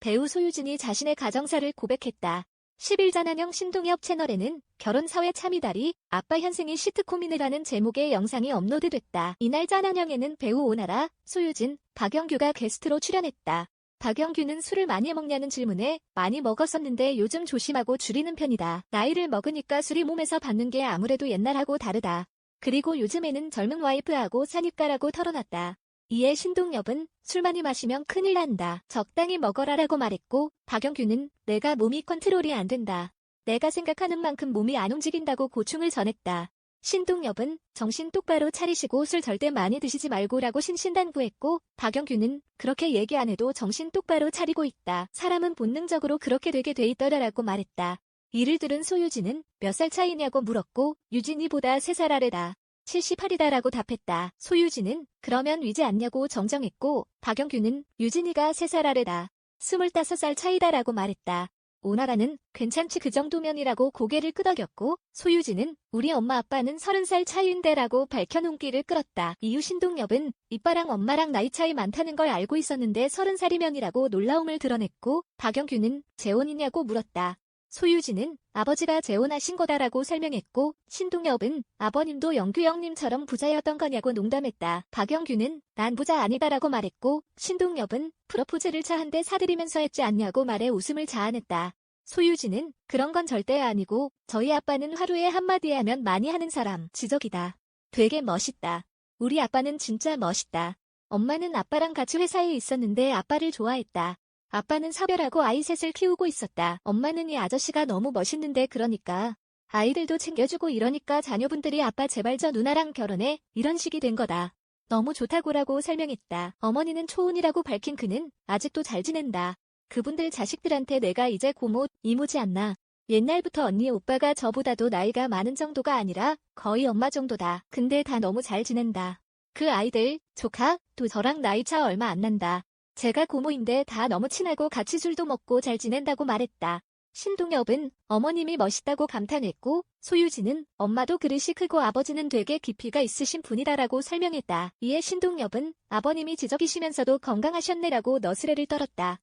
배우 소유진이 자신의 가정사를 고백했다. 11잔한형 신동엽 채널에는 결혼 사회 참이다리 아빠 현생이 시트콤이네라는 제목의 영상이 업로드됐다. 이날 짠한형에는 배우 오나라, 소유진, 박영규가 게스트로 출연했다. 박영규는 술을 많이 먹냐는 질문에 많이 먹었었는데 요즘 조심하고 줄이는 편이다. 나이를 먹으니까 술이 몸에서 받는 게 아무래도 옛날하고 다르다. 그리고 요즘에는 젊은 와이프하고 사니까라고 털어놨다. 이에 신동엽은 술 많이 마시면 큰일 난다. 적당히 먹어라라고 말했고 박영규는 내가 몸이 컨트롤이 안 된다. 내가 생각하는 만큼 몸이 안 움직인다고 고충을 전했다. 신동엽은 정신 똑바로 차리시고 술 절대 많이 드시지 말고라고 신신당부했고 박영규는 그렇게 얘기 안 해도 정신 똑바로 차리고 있다. 사람은 본능적으로 그렇게 되게 돼 있더라라고 말했다. 이를 들은 소유진은 몇 살 차이냐고 물었고 유진이보다 3살 아래다. 78이다라고 답했다. 소유진은 그러면 위지 않냐고 정정했고 박영규는 유진이가 3살 아래다. 25살 차이다라고 말했다. 오나라는 괜찮지 그 정도면이라고 고개를 끄덕였고 소유진은 우리 엄마 아빠는 30살 차이인데라고 밝혀 눈길을 끌었다. 이후 신동엽은 이빠랑 엄마랑 나이 차이 많다는 걸 알고 있었는데 30살이면이라고 놀라움을 드러냈고 박영규는 재혼이냐고 물었다. 소유진은 아버지가 재혼하신 거다라고 설명했고 신동엽은 아버님도 영규 형님처럼 부자였던 거냐고 농담했다. 박영규는 난 부자 아니다라고 말했고 신동엽은 프로포즈를 차 한 대 사드리면서 했지 않냐고 말해 웃음을 자아냈다. 소유진은 그런 건 절대 아니고 저희 아빠는 하루에 한마디 하면 많이 하는 사람 지적이다. 되게 멋있다. 우리 아빠는 진짜 멋있다. 엄마는 아빠랑 같이 회사에 있었는데 아빠를 좋아했다. 아빠는 사별하고 아이 셋을 키우고 있었다. 엄마는 이 아저씨가 너무 멋있는데 그러니까 아이들도 챙겨주고 이러니까 자녀분들이 아빠 제발 저 누나랑 결혼해 이런 식이 된 거다. 너무 좋다고라고 설명했다. 어머니는 초혼이라고 밝힌 그는 아직도 잘 지낸다. 그분들 자식들한테 내가 이제 고모, 이모지 않나. 옛날부터 언니 오빠가 저보다도 나이가 많은 정도가 아니라 거의 엄마 정도다. 근데 다 너무 잘 지낸다. 그 아이들, 조카, 또 저랑 나이 차 얼마 안 난다. 제가 고모인데 다 너무 친하고 같이 술도 먹고 잘 지낸다고 말했다. 신동엽은 어머님이 멋있다고 감탄했고 소유진은 엄마도 그릇이 크고 아버지는 되게 깊이가 있으신 분이다라고 설명했다. 이에 신동엽은 아버님이 지적이시면서도 건강하셨네라고 너스레를 떨었다.